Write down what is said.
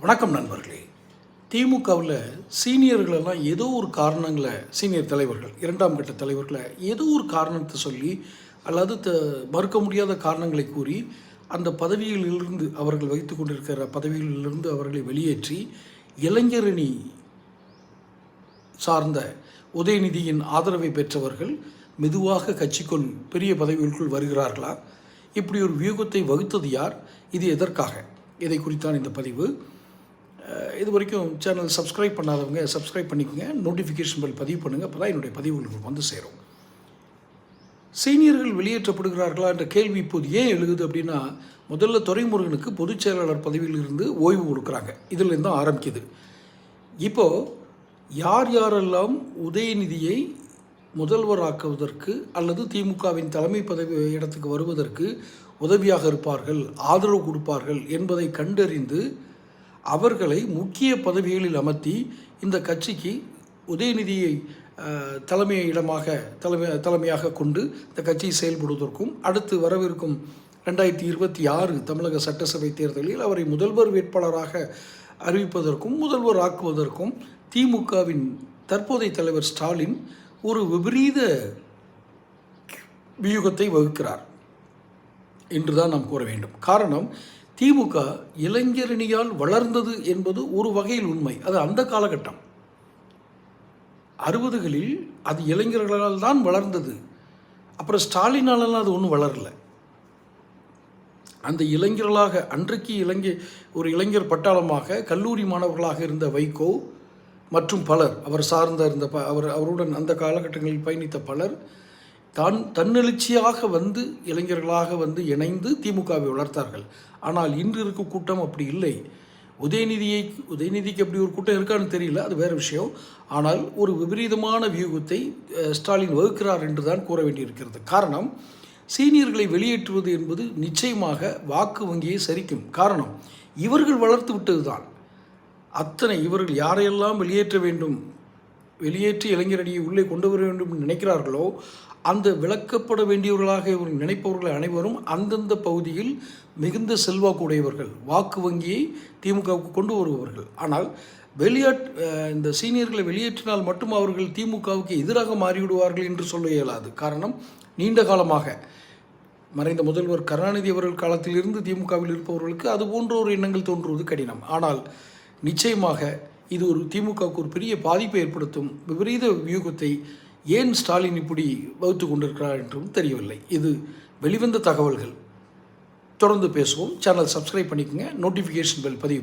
வணக்கம் நண்பர்களே. திமுகவில் சீனியர்களெல்லாம் ஏதோ ஒரு காரணங்களை சீனியர் தலைவர்கள் இரண்டாம் கட்ட தலைவர்களை ஏதோ ஒரு காரணத்தை சொல்லி அல்லது த மறுக்க முடியாத காரணங்களை கூறி அந்த பதவிகளிலிருந்து அவர்கள் வைத்து கொண்டிருக்கிற பதவிகளிலிருந்து அவர்களை வெளியேற்றி இளைஞரணி சார்ந்த உதயநிதியின் ஆதரவை பெற்றவர்கள் மெதுவாக கட்சிக்குள் பெரிய பதவிகளுக்குள் வருகிறார்களா? இப்படி ஒரு வியூகத்தை வகுத்தது யார்? இது எதற்காக? இதை குறித்தான் இந்த பதிவு. இது வரைக்கும் சேனல் சப்ஸ்கிரைப் பண்ணாதவங்க சப்ஸ்கிரைப் பண்ணிக்கோங்க. நோட்டிஃபிகேஷன் பில் பதிவு பண்ணுங்கள் அப்போ தான் என்னுடைய பதிவு உங்களுக்கு வந்து சேரும். சீனியர்கள் வெளியேற்றப்படுகிறார்களா என்ற கேள்வி இப்போது ஏன் எழுகுது அப்படின்னா முதல்ல துரைமுருகனுக்கு பொதுச் செயலாளர் பதவியிலிருந்து ஓய்வு கொடுக்குறாங்க. இதில் தான் ஆரம்பிக்குது. இப்போது யார் யாரெல்லாம் உதயநிதியை முதல்வராக்குவதற்கு அல்லது திமுகவின் தலைமை பதவி இடத்துக்கு வருவதற்கு உதவியாக இருப்பார்கள் ஆதரவு கொடுப்பார்கள் என்பதை கண்டறிந்து அவர்களை முக்கிய பதவிகளில் அமர்த்தி இந்த கட்சிக்கு உதயநிதியை தலைமை இடமாக தலைமை தலைமையாக கொண்டு இந்த கட்சியை செயல்படுவதற்கும் அடுத்து வரவிருக்கும் ரெண்டாயிரத்தி இருபத்தி ஆறு தமிழக சட்டசபை தேர்தலில் அவரை முதல்வர் வேட்பாளராக அறிவிப்பதற்கும் முதல்வர் ஆக்குவதற்கும் திமுகவின் தற்போதைய தலைவர் ஸ்டாலின் ஒரு விபரீத வியூகத்தை வகுக்கிறார். என்றுதான் நாம் கூற வேண்டும். காரணம் திமுக இளைஞரணியால் வளர்ந்தது என்பது ஒரு வகையில் உண்மை. அது அந்த காலகட்டம். அறுபதுகளில் அது இளைஞர்களால் தான் வளர்ந்தது. அப்புறம் ஸ்டாலினாலெல்லாம் அது ஒன்றும் வளரல. அந்த இளைஞர்களாக அன்றைக்கு இளைஞ ஒரு இளைஞர் பட்டாளமாக கல்லூரி மாணவர்களாக இருந்த வைகோ மற்றும் பலர் அவர் சார்ந்த இருந்த ப அவர் அவருடன் அந்த காலகட்டங்களில் பயணித்த பலர் தான் தன்னெழுச்சியாக வந்து இளைஞர்களாக வந்து இணைந்து திமுகவை வளர்த்தார்கள். ஆனால் இன்று இருக்கும் கூட்டம் அப்படி இல்லை. உதயநிதியை உதயநிதிக்கு அப்படி ஒரு கூட்டம் இருக்கான்னு தெரியல அது வேறு விஷயம். ஆனால் ஒரு விபரீதமான வியூகத்தை ஸ்டாலின் வகுக்கிறார் என்று தான் கூற வேண்டியிருக்கிறது. காரணம் சீனியர்களை வெளியேற்றுவது என்பது நிச்சயமாக வாக்கு வங்கியை சரிக்கும் காரணம் இவர்கள் வளர்த்து விட்டது தான் அத்தனை இவர்கள் யாரையெல்லாம் வெளியேற்ற வேண்டும் வெளியேற்றி இளைஞரணியை உள்ளே கொண்டு வர வேண்டும் என்று நினைக்கிறார்களோ அந்த விளக்கப்பட வேண்டியவர்களாக இவர்கள் நினைப்பவர்கள் அனைவரும் அந்தந்த பகுதியில் மிகுந்த செல்வாக்குடையவர்கள் வாக்கு வங்கியை திமுகவுக்கு கொண்டு வருபவர்கள். ஆனால் வெளியாட் இந்த சீனியர்களை வெளியேற்றினால் மட்டும் அவர்கள் திமுகவுக்கு எதிராக மாறிவிடுவார்கள் என்று சொல்ல இயலாது. காரணம் நீண்ட காலமாக மறைந்த முதல்வர் கருணாநிதி அவர்கள் காலத்திலிருந்து திமுகவில் இருப்பவர்களுக்கு அது போன்ற ஒரு எண்ணங்கள் தோன்றுவது கடினம். ஆனால் நிச்சயமாக இது ஒரு திமுகவுக்கு ஒரு பெரிய பாதிப்பை ஏற்படுத்தும் விபரீத வியூகத்தை ஏன் ஸ்டாலின் இப்படி வகுத்து கொண்டிருக்கிறார் என்றும் தெரியவில்லை. இது வெளிவந்த தகவல்கள். தொடர்ந்து பேசுவோம். சேனல் சப்ஸ்கிரைப் பண்ணிக்கோங்க. நோட்டிஃபிகேஷன் பெல் பதிவு